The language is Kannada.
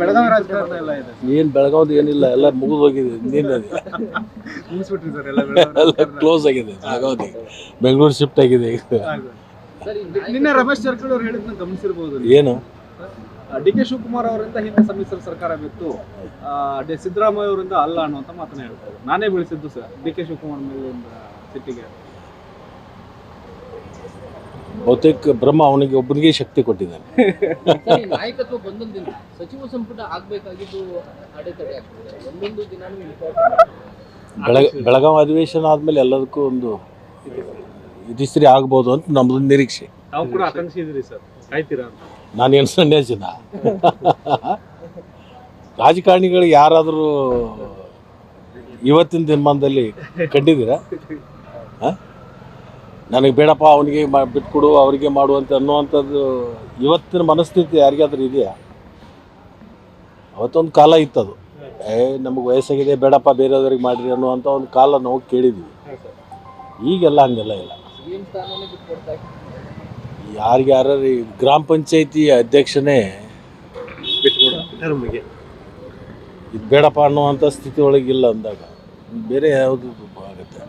ಬೆಳಗಾವಿ ರಾಜಕಾರಣ ಎಲ್ಲ ಇದೆ ಏನು ಬೆಳಗಾವ್ದು ಏನಿಲ್ಲ ಎಲ್ಲ ಮುಗಿದು ಹೋಗಿದೆ ನೀನದು ಮುಗಿಸ್ಬಿಟ್ರಿ ಸರ್ ಎಲ್ಲ ಕ್ಲೋಸ್ ಆಗಿದೆ ಬೆಳಗಾವಿ ಬೆಂಗಳೂರು ಶಿಫ್ಟ್ ಆಗಿದೆ ಈಗ. ನಿನ್ನೆ ರಮೇಶ್ ಜಾರಕಿಹೊಳಿ ಅವ್ರು ಹೇಳಿದ್ನ ಗಮನಿಸಿರ್ಬೋದು ಏನು? ಡಿ ಕೆ ಶಿವಕುಮಾರ್ ಅವರಿಂದ ಹಿಂದೆ ಸಮ್ಮಿಶ್ರ ಸರ್ಕಾರ ಬಿತ್ತು. ಸಿದ್ದರಾಮಯ್ಯ ಅವರಿಂದ ಅಲ್ಲ ಅನ್ನುವಂತ ಮಾತನ್ನ ಹೇಳ್ತಾರೆ ನಾನೇ ಬೆಳೆಸಿದ್ದು ಸರ್ ಡಿ ಕೆ ಶಿವಕುಮಾರ್ ಮೇಲೆ ಸಿಟ್ಟಿಗೆ. ಬಹುತೇಕ ಬ್ರಹ್ಮ ಅವನಿಗೆ ಒಬ್ಬನಿಗೆ ಶಕ್ತಿ ಕೊಟ್ಟಿದ್ದಾನೆ. ಸರ್, ಈ ನಾಯಕತ್ವ ಬಂದೊಂದಿನ ಸಚಿವ ಸಂಪುಟ ಆಗ್ಬೇಕಾಗಿದ್ದು ಅಡೆತಡೆ ಆಗ್ತದೆ. ಒಂದೊಂದು ದಿನಾನು ಇಂಪಾರ್ಟೆಂಟ್ ಬೆಳಗ ಬೆಳಗಾವಿ ಅಧಿವೇಶನ ಆದಮೇಲೆ ಎಲ್ಲದಕ್ಕೂ ಒಂದು ಇದಿಸ್ತ್ರಿ ಆಗ್ಬೋದು ಅಂತ ನಮ್ದು ನಿರೀಕ್ಷೆ. ತಾವು ಕೂಡ ಆಕಾಂಕ್ಷಿ ಇದ್ರಿ ಸರ್. ಕಾಯ್ತೀರಾ ಅಂತ. ನಾನೇನು ಸನ್ಯಾಸಿನ? ರಾಜಕಾರಣಿಗಳು ಯಾರಾದರೂ ಇವತ್ತಿನ ದಿನಮಾನದಲ್ಲಿ ಕಂಡಿದ್ದೀರಾ? ಆ? ನನಗೆ ಬೇಡಪ್ಪ ಅವನಿಗೆ ಮಾ ಬಿಟ್ಕೊಡು ಅವರಿಗೆ ಮಾಡುವಂತ ಅನ್ನುವಂಥದ್ದು ಇವತ್ತಿನ ಮನಸ್ಥಿತಿ ಯಾರಿಗಾದ್ರೂ ಇದೆಯಾ? ಅವತ್ತೊಂದು ಕಾಲ ಇತ್ತದು. ಏ ನಮಗೆ ವಯಸ್ಸಾಗಿದೆ ಬೇಡಪ್ಪ ಬೇರೆಯವ್ರಿಗೆ ಮಾಡಿರಿ ಅನ್ನುವಂಥ ಒಂದು ಕಾಲ ನಾವು ಕೇಳಿದ್ವಿ. ಈಗೆಲ್ಲ ಹಂಗೆಲ್ಲ ಇಲ್ಲ. ಯಾರಿಗ್ಯಾರ ಗ್ರಾಮ ಪಂಚಾಯತಿ ಅಧ್ಯಕ್ಷನೇ ಬಿಟ್ಕೊಡಿಗೆ ಟರ್ಮ್ಗೆ ಇದು ಬೇಡಪ್ಪ ಅನ್ನುವಂಥ ಸ್ಥಿತಿ ಒಳಗಿಲ್ಲ ಅಂದಾಗ ಬೇರೆ ಯಾವುದು ಆಗುತ್ತೆ?